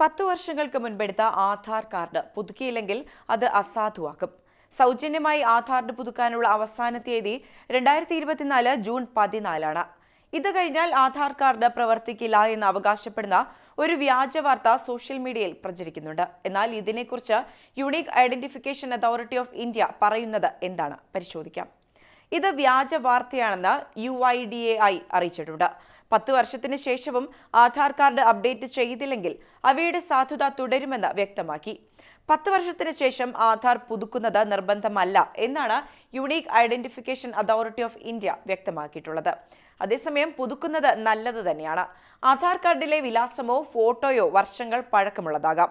പത്തു വർഷങ്ങൾക്ക് മുൻപെടുത്ത ആധാർ കാർഡ് പുതുക്കിയില്ലെങ്കിൽ അത് അസാധുവാക്കും. സൗജന്യമായി ആധാർ പുതുക്കാനുള്ള അവസാന തീയതി രണ്ടായിരത്തി ഇരുപത്തിനാല് ജൂൺ പതിനാലാണ്. ഇത് കഴിഞ്ഞാൽ ആധാർ കാർഡ് പ്രവർത്തിക്കില്ല എന്ന് അവകാശപ്പെടുന്ന ഒരു വ്യാജ വാർത്ത സോഷ്യൽ മീഡിയയിൽ പ്രചരിക്കുന്നുണ്ട്. എന്നാൽ ഇതിനെക്കുറിച്ച് unique identification authority of India പറയുന്നത് എന്താണ്? പരിശോധിക്കാം. ഇത് വ്യാജ വാർത്തയാണെന്ന് U I D A I അറിയിച്ചിട്ടുണ്ട്. പത്ത് വർഷത്തിന് ശേഷവും ആധാർ കാർഡ് അപ്ഡേറ്റ് ചെയ്തില്ലെങ്കിൽ അവയുടെ സാധുത തുടരുമെന്ന് വ്യക്തമാക്കി. പത്ത് വർഷത്തിന് ശേഷം ആധാർ പുതുക്കുന്നത് നിർബന്ധമല്ല എന്നാണ് unique identification authority of India വ്യക്തമാക്കിയിട്ടുള്ളത്. അതേസമയം പുതുക്കുന്നത് നല്ലത് തന്നെയാണ്. ആധാർ കാർഡിലെ വിലാസമോ ഫോട്ടോയോ വർഷങ്ങൾ പഴക്കമുള്ളതാകാം.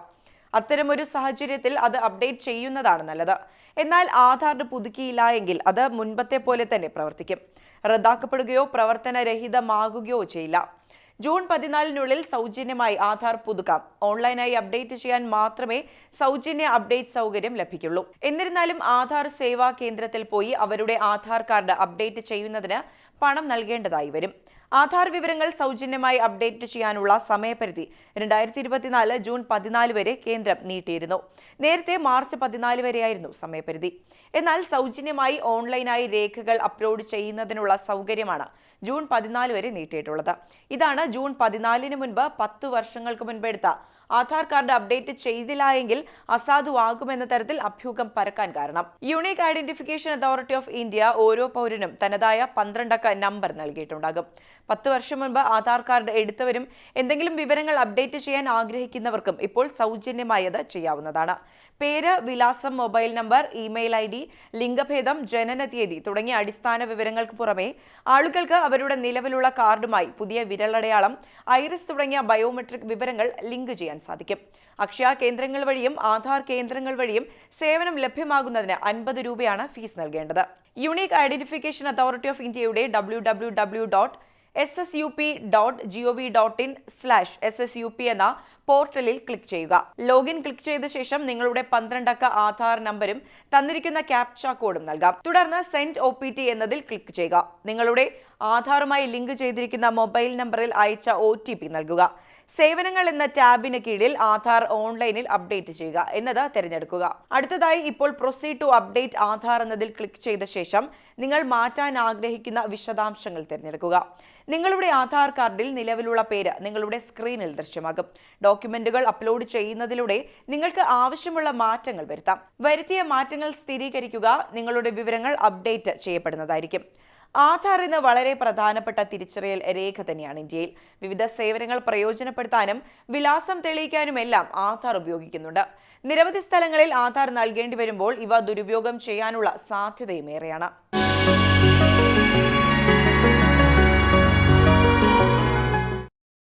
അത്തരമൊരു സാഹചര്യത്തിൽ അത് അപ്ഡേറ്റ് ചെയ്യുന്നതാണ് നല്ലത്. എന്നാൽ ആധാർ പുതുക്കിയില്ല എങ്കിൽ അത് മുൻപത്തെ പോലെ തന്നെ പ്രവർത്തിക്കും. റദ്ദാക്കപ്പെടുകയോ പ്രവർത്തനരഹിതമാകുകയോ ചെയ്യില്ല. ജൂൺ പതിനാലിനുള്ളിൽ സൗജന്യമായി ആധാർ പുതുക്കാം. ഓൺലൈനായി അപ്ഡേറ്റ് ചെയ്യാൻ മാത്രമേ സൗജന്യ അപ്ഡേറ്റ് സൗകര്യം ലഭിക്കുള്ളൂ. എന്നിരുന്നാലും ആധാർ സേവാ കേന്ദ്രത്തിൽ പോയി അവരുടെ ആധാർ കാർഡ് അപ്ഡേറ്റ് ചെയ്യുന്നതിന് പണം നൽകേണ്ടതായി വരും. ആധാർ വിവരങ്ങൾ സൗജന്യമായി അപ്ഡേറ്റ് ചെയ്യാനുള്ള സമയപരിധി രണ്ടായിരത്തി ഇരുപത്തിനാല് ജൂൺ പതിനാല് വരെ കേന്ദ്രം നീട്ടിയിരുന്നു. നേരത്തെ മാർച്ച് പതിനാല് വരെയായിരുന്നു സമയപരിധി. എന്നാൽ സൗജന്യമായി ഓൺലൈനായി രേഖകൾ അപ്ലോഡ് ചെയ്യുന്നതിനുള്ള സൗകര്യമാണ് ജൂൺ പതിനാല് വരെ നീട്ടിയിട്ടുള്ളത്. ഇതാണ് ജൂൺ പതിനാലിന് മുൻപ് പത്ത് വർഷങ്ങൾക്ക് മുൻപ് എടുത്ത ആധാർ കാർഡ് അപ്ഡേറ്റ് ചെയ്തില്ല എങ്കിൽ അസാധുവാകുമെന്ന തരത്തിൽ അഭ്യൂഹം പരക്കാൻ കാരണം. Unique identification authority of India ഓരോ പൗരനും തനതായ പന്ത്രണ്ടക്ക നമ്പർ നൽകിയിട്ടുണ്ടാകും. പത്ത് വർഷം മുൻപ് ആധാർ കാർഡ് എടുത്തവരും എന്തെങ്കിലും വിവരങ്ങൾ അപ്ഡേറ്റ് ചെയ്യാൻ ആഗ്രഹിക്കുന്നവർക്കും ഇപ്പോൾ സൗജന്യമായത് ചെയ്യാവുന്നതാണ്. പേര് വിലാസം mobile number email I D ലിംഗഭേദം ജനന തീയതി തുടങ്ങിയ അടിസ്ഥാന വിവരങ്ങൾക്ക് പുറമെ ആളുകൾക്ക് അവരുടെ നിലവിലുള്ള കാർഡുമായി പുതിയ വിരലടയാളം ഐറിസ് തുടങ്ങിയ ബയോമെട്രിക് വിവരങ്ങൾ ലിങ്ക് ചെയ്യാൻ സാധിക്കും. അക്ഷയ കേന്ദ്രങ്ങൾ വഴിയും ആധാർ കേന്ദ്രങ്ങൾ വഴിയും സേവനം ലഭ്യമാകുന്നതിന് അൻപത് രൂപയാണ് ഫീസ് നൽകേണ്ടത്. യുണീക് ഐഡന്റിഫിക്കേഷൻ അതോറിറ്റി ഓഫ് ഇന്ത്യയുടെ W W W dot S S U P dot G O V dot in slash S S U P എന്ന പോർട്ടലിൽ ക്ലിക്ക് ചെയ്യുക. ലോഗിൻ ക്ലിക്ക് ചെയ്ത ശേഷം നിങ്ങളുടെ പന്ത്രണ്ടക്ക ആധാർ നമ്പരും തന്നിരിക്കുന്ന ക്യാപ്ച കോഡും നൽകാം. തുടർന്ന് സെൻഡ് ഒ പി ടി എന്നതിൽ ക്ലിക്ക് ചെയ്യുക. നിങ്ങളുടെ ആധാറുമായി ലിങ്ക് ചെയ്തിരിക്കുന്ന മൊബൈൽ നമ്പറിൽ അയച്ച ഒ ടി പി നൽകുക. സേവനങ്ങൾ എന്ന ടാബിന് കീഴിൽ ആധാർ ഓൺലൈനിൽ അപ്ഡേറ്റ് ചെയ്യുക എന്നത് തിരഞ്ഞെടുക്കുക. അടുത്തതായി ഇപ്പോൾ പ്രൊസീഡ് ടു അപ്ഡേറ്റ് ആധാർ എന്നതിൽ ക്ലിക്ക് ചെയ്ത ശേഷം നിങ്ങൾ മാറ്റാൻ ആഗ്രഹിക്കുന്ന വിശദാംശങ്ങൾ തിരഞ്ഞെടുക്കുക. നിങ്ങളുടെ ആധാർ കാർഡിൽ നിലവിലുള്ള പേര് നിങ്ങളുടെ സ്ക്രീനിൽ ദൃശ്യമാകും. ഡോക്യുമെന്റുകൾ അപ്ലോഡ് ചെയ്യുന്നതിലൂടെ നിങ്ങൾക്ക് ആവശ്യമുള്ള മാറ്റങ്ങൾ വരുത്താം. വരുത്തിയ മാറ്റങ്ങൾ സ്ഥിരീകരിക്കുക നിങ്ങളുടെ വിവരങ്ങൾ അപ്ഡേറ്റ് ചെയ്യപ്പെടുന്നതായിരിക്കും. ആധാർ ഇന്ന് വളരെ പ്രധാനപ്പെട്ട തിരിച്ചറിയൽ രേഖ തന്നെയാണ് ഇന്ത്യയിൽ. വിവിധ സേവനങ്ങൾ പ്രയോജനപ്പെടുത്താനും വിലാസം തെളിയിക്കാനുമെല്ലാം ആധാർ ഉപയോഗിക്കുന്നുണ്ട്. നിരവധി സ്ഥലങ്ങളിൽ ആധാർ നൽകേണ്ടി വരുമ്പോൾ ഇവ ദുരുപയോഗം ചെയ്യാനുള്ള സാധ്യതയും ഏറെയാണ്